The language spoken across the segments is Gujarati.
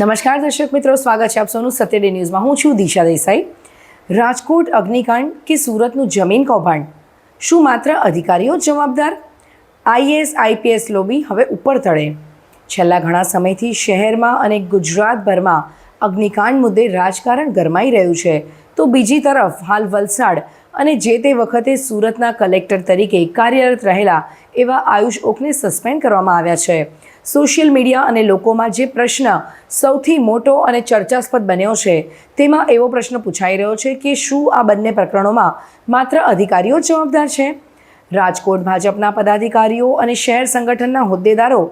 નમસ્કાર દર્શક મિત્રો, સ્વાગત છે આપ સૌનું સત્ય ન્યૂઝમાં. હું છું દિશા દેસાઈ. રાજકોટ, અગ્નિકાંડ કે સુરતનું જમીન કૌભાંડ? શું માત્ર અધિકારીઓ જવાબદાર? આઈએસ આઈપીએસ લોબી હવે ઉપર તળે. છેલ્લા ઘણા સમયથી શહેરમાં અને ગુજરાતભરમાં અગ્નિકાંડ મુદ્દે રાજકારણ ગરમાઈ રહ્યું છે. તો બીજી તરફ હાલ વલસાડ અને જે તે વખતે સુરતના કલેક્ટર તરીકે કાર્યરત રહેલા એવા આયુષ ઓકને સસ્પેન્ડ કરવામાં આવ્યા છે. સોશિયલ મીડિયા અને લોકોમાં જે પ્રશ્ન સૌથી મોટો અને ચર્ચાસ્પદ બન્યો છે, તેમાં એવો પ્રશ્ન પૂછાઈ રહ્યો છે કે શું આ બંને પ્રકરણોમાં માત્ર અધિકારીઓ જવાબદાર છે? રાજકોટ ભાજપના પદાધિકારીઓ અને શહેર સંગઠનના હોદ્દેદારો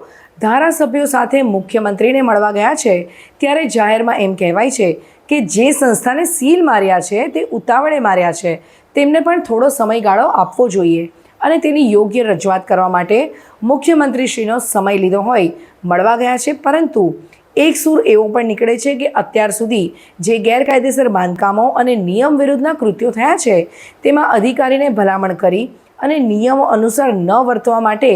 ધારાસભ્યો સાથે મુખ્યમંત્રીને મળવા ગયા છે, ત્યારે જાહેરમાં એમ કહેવાય છે કે જે સંસ્થાને સીલ માર્યા છે, તે ઉતાવળે માર્યા છે. તેમને પણ થોડો સમયગાળો આપવો જોઈએ અને તેની યોગ્ય રજૂઆત કરવા માટે મુખ્યમંત્રીશ્રીનો સમય લીધો હોય મળવા ગયા છે. પરંતુ એક સૂર એવો પણ નીકળે છે કે અત્યાર સુધી જે ગેરકાયદેસર બાંધકામો અને નિયમ વિરુદ્ધના કૃત્યો થયા છે, તેમાં અધિકારીને ભલામણ કરી અને નિયમો અનુસાર ન વર્તવા માટે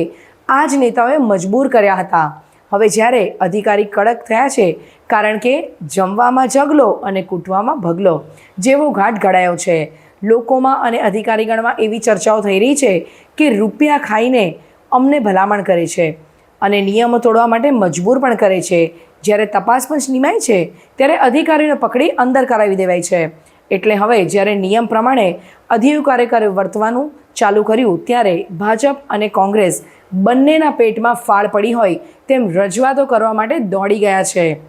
આ જ નેતાઓએ મજબૂર કર્યા હતા. હવે જ્યારે અધિકારી કડક થયા છે, કારણ કે જમવામાં જગલો અને કૂટવામાં ભગલો જેવો ઘાટ ઘડાયો છે લોકોમાં અને અધિકારીગણમાં એવી ચર્ચાઓ થઈ રહી છે કે રૂપિયા ખાઈને અમને ભલામણ કરે છે અને નિયમો તોડવા માટે મજબૂર પણ કરે છે. જ્યારે તપાસ પંચ નિમાય છે, ત્યારે અધિકારીને પકડી અંદર કરાવી દેવાય છે. એટલે હવે જ્યારે નિયમ પ્રમાણે અધિકારીઓએ વર્તવાનું ચાલુ કર્યું, ત્યારે ભાજપ અને કોંગ્રેસ બંનેના પેટમાં ફાળ પડી હોય તેમ રજૂઆતો કરવા માટે દોડી ગયા છે.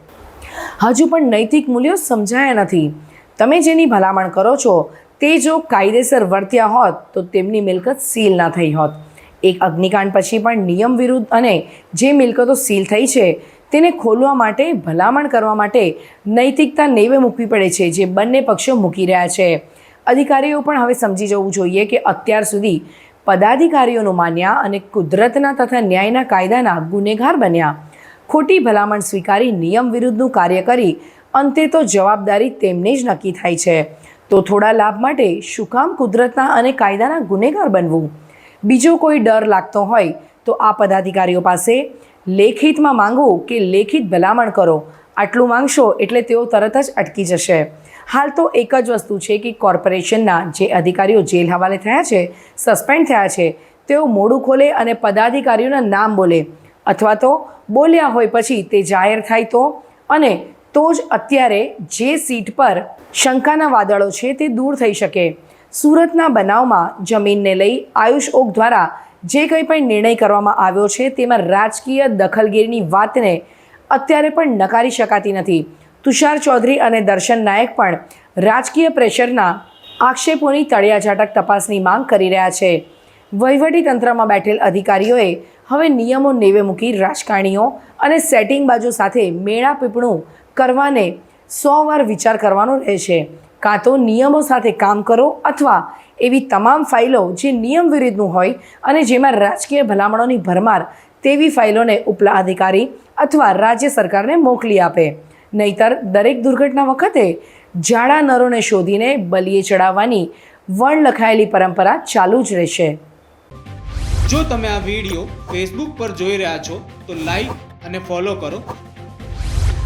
હજુ પણ નૈતિક મૂલ્યો સમજાયા નથી. તમે જેની ભલામણ કરો છો તે જો કાયદેસર વર્ત્યા હોત, તો તેમની મિલકત સીલ ના થઈ હોત. એક અગ્નિકાંડ પછી પણ નિયમ વિરુદ્ધ અને જે મિલકતો સીલ થઈ છે, તેને ખોલવા માટે, ભલામણ કરવા માટે નૈતિકતા નેવે મૂકવી પડે છે, જે બંને પક્ષો મૂકી રહ્યા છે. અધિકારીઓ પણ હવે સમજી જવું જોઈએ કે અત્યાર સુધી પદાધિકારીઓનું માન્યા અને કુદરતના તથા ન્યાયના કાયદાના ગુનેગાર બન્યા. ખોટી ભલામણ સ્વીકારી નિયમ વિરુદ્ધનું કાર્ય કરી, અંતે તો જવાબદારી તેમને જ નક્કી થાય છે. તો થોડા લાભ માટે શું કામ કુદરતના અને કાયદાના ગુનેગાર બનવું? બીજો કોઈ ડર લાગતો હોય તો આ પદાધિકારીઓ પાસે લેખિતમાં માંગવું કે લેખિત ભલામણ કરો. આટલું માંગશો એટલે તેઓ તરત જ અટકી જશે. હાલ તો એક જ વસ્તુ છે કે કોર્પોરેશનના જે અધિકારીઓ જેલ હવાલે થયા છે, સસ્પેન્ડ થયા છે, તેઓ મોડું ખોલે અને પદાધિકારીઓના નામ બોલે. અથવા તો બોલ્યા હોય પછી તે જાહેર થાય તો અને તો જ અત્યારે જે સીટ પર શંકાના વાદળો છે તે દૂર થઈ શકે. સુરતના બનાવમાં જમીનને લઈ આયુષ ઓક દ્વારા જે કંઈ પણ નિર્ણય કરવામાં આવ્યો છે તેમાં રાજકીય દખલગીરીની વાતને અત્યારે પણ નકારી શકાતી નથી. તુષાર ચૌધરી અને દર્શન નાયક પણ રાજકીય પ્રેશરના આક્ષેપોની તળિયાઝાટક તપાસની માંગ કરી રહ્યા છે. વહીવટી તંત્રમાં બેઠેલ અધિકારીઓએ હવે નિયમો નેવે મૂકી રાજકારણીઓ અને સેટિંગ બાજુ સાથે મેળા પીપણું કરવાને સો વાર વિચાર કરવાનો રહેશે. કાં તો નિયમો સાથે કામ કરો અથવા એવી તમામ ફાઇલો જે નિયમ વિરુદ્ધનું હોય અને જેમાં રાજકીય ભલામણોની ભરમાર તેવી ફાઇલોને ઉપલા અધિકારી અથવા રાજ્ય સરકારને મોકલી આપે. નહીતર દરેક દુર્ઘટના વખતે જાડા નરોને શોધીને બલીએ ચડાવવાની વણ લખાયેલી પરંપરા ચાલુ જ રહેશે. જો તમે આ વીડિયો ફેસબુક પર જોઈ રહ્યા છો, તો લાઈક અને ફોલો કરો.